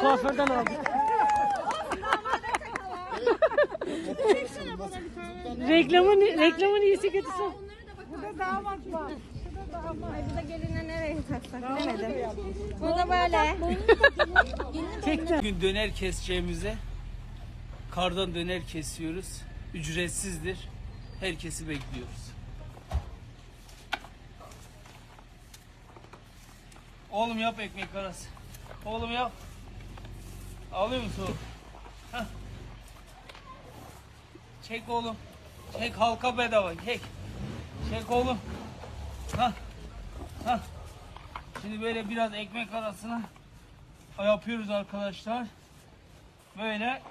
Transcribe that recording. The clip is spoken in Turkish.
kuaförden aldım. reklamın reklamın iyisi kötüsü. Burada damat var. Ay bu da geline nereye taksak demedim. Bu da böyle. Bugün döner keseceğimize kardan döner kesiyoruz. Ücretsizdir. Herkesi bekliyoruz. Oğlum yap ekmek arası. Oğlum yap. Alıyor musun oğlum? Hah. Çek oğlum. Çek halka bedava. Çek. Çek oğlum. Hah. Hah. Şimdi böyle biraz ekmek arasına yapıyoruz arkadaşlar. Böyle